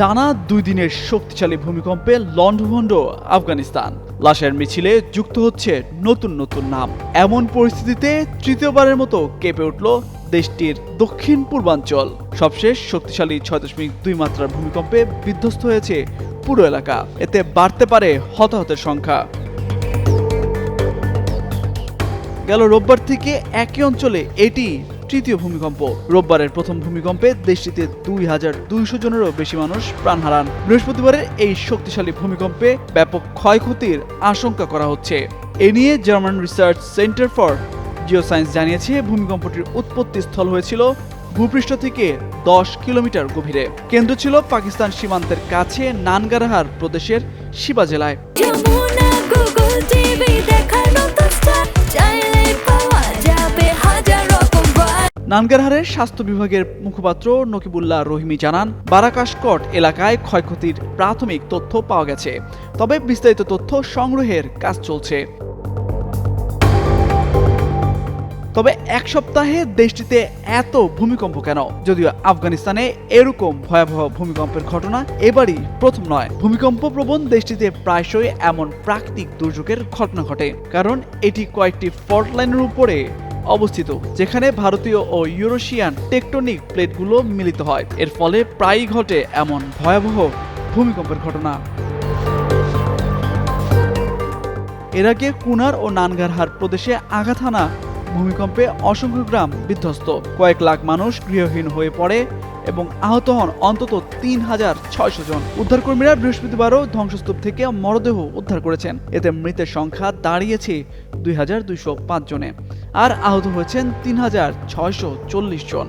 টানা দুই দিনের শক্তিশালী ভূমিকম্পে লন্ডভন্ড আফগানিস্তান। লাশের মিছিলে যুক্ত হচ্ছে নতুন নতুন নাম। এমন পরিস্থিতিতে তৃতীয়বারের মতো কেঁপে উঠল দেশটির দক্ষিণ পূর্বাঞ্চল। সবশেষ শক্তিশালী ছয় দশমিক দুই মাত্রার ভূমিকম্পে বিধ্বস্ত হয়েছে পুরো এলাকা। এতে বাড়তে পারে হতাহতের সংখ্যা। গেল রোববার থেকে একই অঞ্চলে এটি তৃতীয় ভূমিকম্প। রোববারের প্রথম ভূমিকম্পে দেশটিতে দুই হাজার দুইশো জনেরও বেশি মানুষ প্রাণ হারান। বৃহস্পতিবারের এই শক্তিশালী ভূমিকম্পে ব্যাপক ক্ষয়ক্ষতির আশঙ্কা করা হচ্ছে। এ নিয়ে German research centre for geoscience জানিয়েছে, ভূমিকম্পটির উৎপত্তি স্থল হয়েছিল ভূপৃষ্ঠ থেকে দশ কিলোমিটার গভীরে। কেন্দ্র ছিল পাকিস্তান সীমান্তের কাছে নানগারহার প্রদেশের শিবা জেলায়। নানগারহারের স্বাস্থ্য বিভাগের মুখপাত্র নকিবুল্লাহ রহিমি জানান, বারাকাশকট এলাকায় ক্ষয়ক্ষতির প্রাথমিক তথ্য পাওয়া গেছে, তবে বিস্তারিত তথ্য সংগ্রহের কাজ চলছে। তবে এক সপ্তাহে দেশটিতে এত ভূমিকম্প কেন? যদিও আফগানিস্তানে এরকম ভয়াবহ ভূমিকম্পের ঘটনা এবারই প্রথম নয়। ভূমিকম্প প্রবণ দেশটিতে প্রায়শই এমন প্রাকৃতিক দুর্যোগের ঘটনা ঘটে, কারণ এটি কয়েকটি ফল্ট লাইনের উপরে অবস্থিত, যেখানে ভারতীয় ও ইউরোশিয়ান টেকটনিক প্লেটগুলো মিলিত হয়। এর ফলে প্রায়ই ঘটে এমন ভয়াবহ ভূমিকম্পের ঘটনা। এর আগে কুনার ও নানগারহার প্রদেশে হানা ভূমিকম্পে অসংখ্য গ্রাম বিধ্বস্ত। কয়েক লাখ মানুষ গৃহহীন হয়ে পড়ে এবং আহত হন অন্তত তিন হাজার ছয়শো জন। উদ্ধারকর্মীরা বৃহস্পতিবারও ধ্বংসস্তূপ থেকে মরদেহ উদ্ধার করেছেন। এতে মৃতের সংখ্যা দাঁড়িয়েছে দুই হাজার দুইশো পাঁচ জনে। আর আহত হয়েছেন তিন হাজার ছয়শো চল্লিশ জন।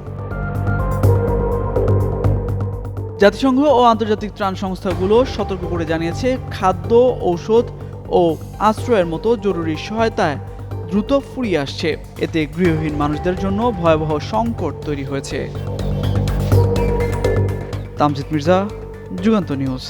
জাতিসংঘ ও আন্তর্জাতিক ত্রাণ সংস্থাগুলো সতর্ক করে জানিয়েছে, খাদ্য, ঔষধ ও আশ্রয়ের মতো জরুরি সহায়তায় দ্রুত ফুরিয়ে আসছে। এতে গৃহহীন মানুষদের জন্য ভয়াবহ সংকট তৈরি হয়েছে। তামজিদ মির্জা, যুগান্ত নিউজ।